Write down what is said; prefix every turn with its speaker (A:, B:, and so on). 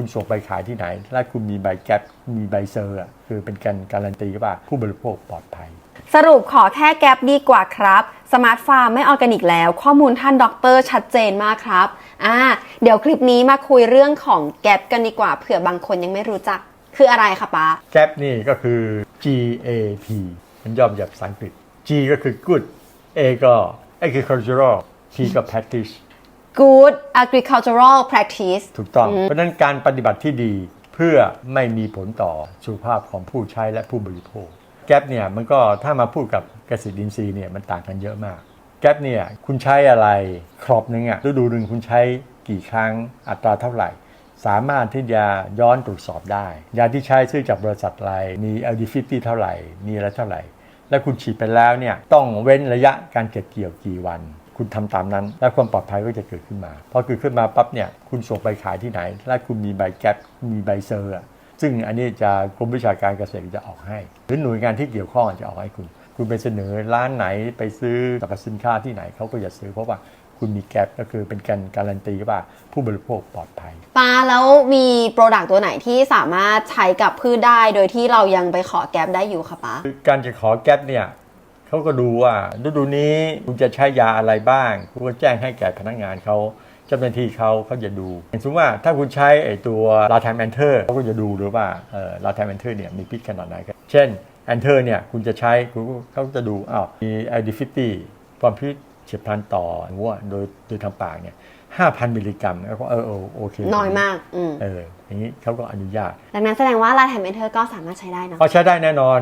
A: คุณส่งไปขายที่ไหน และคุณมีใบแก๊ปมีใบเซอร์อะคือเป็นการการันตีว่าผู้บริโภคปลอดภัย
B: สรุปขอแค่แก๊ปดีกว่าครับสมาร์ทฟาร์มไม่ออร์แกนิกแล้ว ข้อมูลท่านด็อกเตอร์ชัดเจนมากครับอ่าเดี๋ยวคลิปนี้มาคุยเรื่องของแก๊ปกันดีกว่าเผื่อบางคนยังไม่รู้จักคืออะไรคะป๊า
A: แก๊ปนี่ก็คือ GAP มันย่อมาจากภาษาอังกฤษ G ก็คือ good A ก็ agricultural P ก็ practice
B: Good Agricultural Practice
A: ถูกต้อง เพราะฉะนั้นการปฏิบัติที่ดีเพื่อไม่มีผลต่อสุขภาพของผู้ใช้และผู้บริโภค แก๊ปเนี่ยมันก็ถ้ามาพูดกับเกษตรอินทรีย์เนี่ยมันต่างกันเยอะมาก แก๊ปเนี่ยคุณใช้อะไรครอบหนึ่งอะฤดูหนึ่งคุณใช้กี่ครั้งอัตราเท่าไหร่ สามารถที่จะย้อนตรวจสอบได้ ยาที่ใช้ซื้อจากบริษัทอะไรมี LD50 เท่าไหร่ มีอะไรเท่าไหร่ และคุณฉีดไปแล้วเนี่ยต้องเว้นระยะการเก็บเกี่ยวกี่วัน คุณทำตามนั้น และความปลอดภัยก็จะเกิดขึ้นมาพอเกิดขึ้นมาปั๊บเนี่ยคุณส่งไปขายที่ไหน และคุณมีใบแก๊ปมีใบเซอร์อะซึ่งอันนี้จะกรมวิชาการเกษตรจะออกให้ หรือหน่วยงานที่เกี่ยวข้องจะออกให้คุณ คุณไปเสนอร้านไหนไปซื้อสรรพสินค้าที่ไหนเขาก็จะซื้อเพราะว่า คุณมีแก๊ปก็คือเป็นการการันตีว่าผู้บริโภคปลอดภัย
B: ปาแล้วมีโปรดักต์ตัวไหนที่สามารถใช้กับพืชได้โดยที่เรายังไปขอแก๊ปได้อยู่คะปา
A: คือการจะขอแก๊ปเนี่ยเขาก็ดูว่าฤดูนี้คุณจะใช้ยาอะไรบ้างคุณก็แจ้งให้แก่พนักงานเขาเจ้าหน้าที่เขาเขาจะดูอย่างสมมติว่าถ้าคุณใช้ไอ้ตัวลาแทมแอนเทอร์เขาก็จะดูด้วยว่าเออลาแทมแอนเทอร์เนี่ยมีพิษขนาดไหนกันเช่นแอนเทอร์เนี่ยคุณจะใช้คุณก็เขาก็จะดูอ้าวมีไอดีฟิตี้ความพิษเฉียบพลันต่อหัวโดยโดยทางปากเนี่ยห้าพันมิลลิกรัมแล้วก็เออเออโอเค
B: น้อยมากอืม
A: เอออย่างนี้เขาก็อนุญาต
B: ดังนั้นแสดงว่าลาแทมเมนเทอร์ก็สามารถใช้ได้เนอะ
A: ก็ใช้ได้แน่นอน